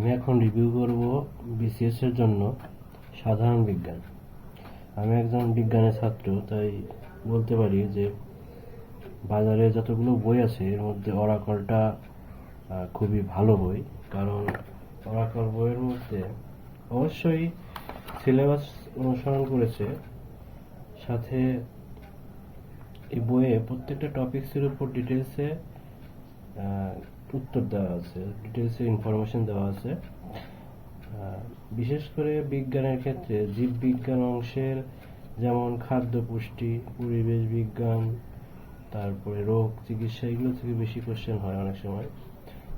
আমি এখন রিভিউ করব বিসিএস এর জন্য সাধারণ বিজ্ঞান। আমি একজন বিজ্ঞানের ছাত্র, তাই বলতে পারি যে বাজারে যতগুলো বই আছে, এর মধ্যে অরাকলটা খুবই ভালো বই। কারণ অরাকল বইয়ের মধ্যে অবশ্যই সিলেবাস অনুসরণ করেছে, সাথে এই বইয়ে প্রত্যেকটা টপিকসের উপর ডিটেলসে উত্তর দেওয়া আছে ডিটেলসে ইনফরমেশন দেওয়া আছে। বিশেষ করে বিজ্ঞানের ক্ষেত্রে জীববিজ্ঞান অংশের যেমন খাদ্য পুষ্টি পরিবেশ বিজ্ঞান, তারপরে রোগ, চিকিৎসা, এগুলো থেকে বেশি কোশ্চেন হয় অনেক সময়।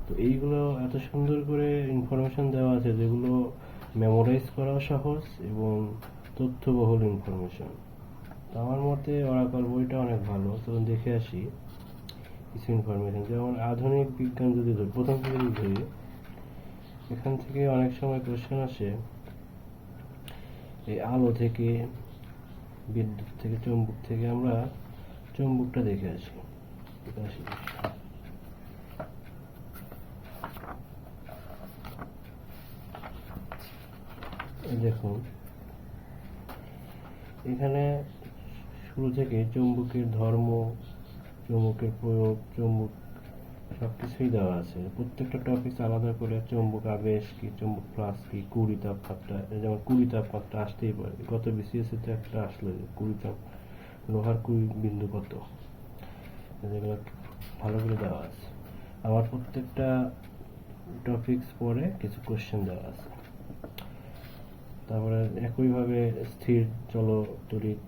তো এইগুলো এত সুন্দর করে ইনফরমেশন দেওয়া আছে যেগুলো মেমোরাইজ করাও সহজ এবং তথ্যবহুল ইনফরমেশন তো আমার মতে অরাকল বইটা অনেক ভালো। তো দেখে আসি। কিছু ইনফরমেশন যেমন আধুনিক বিজ্ঞান যদি প্রথম থেকে ধরি, এখান থেকে অনেক সময় কোশ্চেন আসে, এই আলো থেকে, বিদ্যুৎ থেকে, চুম্বক থেকে আমরা চুম্বকটা দেখে আসি। দেখুন, এখানে শুরু থেকে চুম্বকের ধর্ম চুম্বকের প্রয়োগ, চুম্বক সবকিছুই দেওয়া আছে। প্রত্যেকটা টপিক আলাদা করে চুম্বক আবেশ কি, চুম্বক প্লাস কি, কুড়ি তাপমাত্রা যেমন কুড়ি তাপমাত্রা আসতেই পারে। গত বিসিএস তে একটা আসলো কুড়ি তাপ, লোহার কুড়ি বিন্দু কত? যেগুলো ভালো করে দেওয়া আছে। আবার প্রত্যেকটা টপিকস পরে কিছু কোশ্চেন দেওয়া আছে। তারপরে একইভাবে স্থির চলো তড়িৎ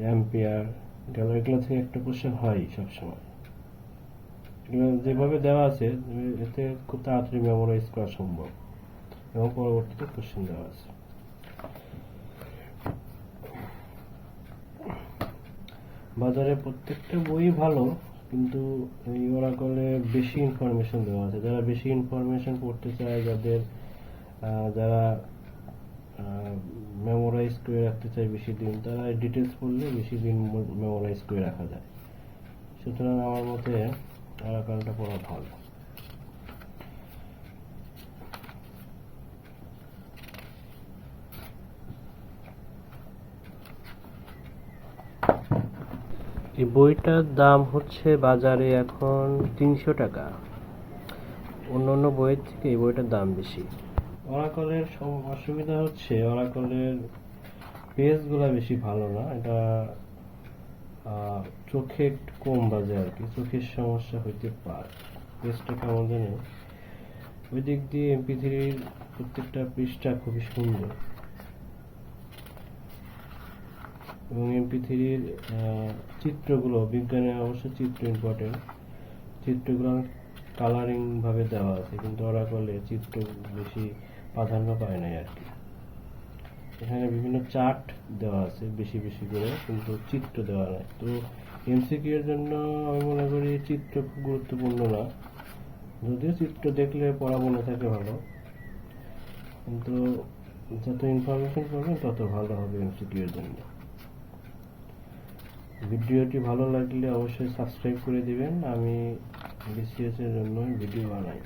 অ্যাম্পিয়ার গেল এগুলো থেকে একটা কোশ্চেন হয় সবসময়। এগুলো যেভাবে দেওয়া আছে, এতে খুব তাড়াতাড়ি মেমোরাইজ করা সম্ভব। এবং পরবর্তীতে কোশ্চেন দেওয়া আছে। বাজারে প্রত্যেকটা বই ভালো, কিন্তু এই ওরাকলে বেশি ইনফরমেশন দেওয়া আছে। যারা বেশি ইনফরমেশন পড়তে চায়, যাদের যারা মেমোরাইজ করে রাখতে চাই বেশি দিন, তারা ডিটেলস পড়লে বেশি দিন মেমোরাইজ করে রাখা যায়। সুতরাং আমার মতে ওরাকলটা পড়া ভালো। এই বইটার দাম হচ্ছে বাজারে এখন তিনশো টাকা। অন্য অন্য বইয়ের থেকে এই বইটার দাম বেশি। অরাকলের অসুবিধা হচ্ছে অরাকলের পেজগুলো বেশি ভালো না। এটা চোখে কম বাজে আর কি। চোখের সমস্যা হইতে পারে। পেজটা কেমন জানি? ওই দিক দিয়ে এমপি থ্রির প্রত্যেকটা পৃষ্ঠা খুবই সুন্দর। এবং এমপি থ্রির চিত্রগুলো বিজ্ঞানে অবশ্য চিত্র ইম্পর্টেন্ট চিত্রগুলো কালারিং ভাবে দেওয়া আছে, কিন্তু ওরা করলে চিত্র বেশি প্রাধান্য পায় নাই আর কি। এখানে বিভিন্ন চার্ট দেওয়া আছে বেশি বেশি করে, কিন্তু চিত্র দেওয়া নাই। তো এমসিকিউ এর জন্য আমি মনে করি চিত্র খুব গুরুত্বপূর্ণ না। যদিও চিত্র দেখলে পড়া মনে থাকে ভালো, কিন্তু যত ইনফরমেশন পাবেন তত ভালো হবে এমসিকিউ এর জন্য। ভিডিওটি ভালো লাগলে অবশ্যই সাবস্ক্রাইব করে দিবেন। আমি বিসিএস এর জন্য ভিডিও বানাই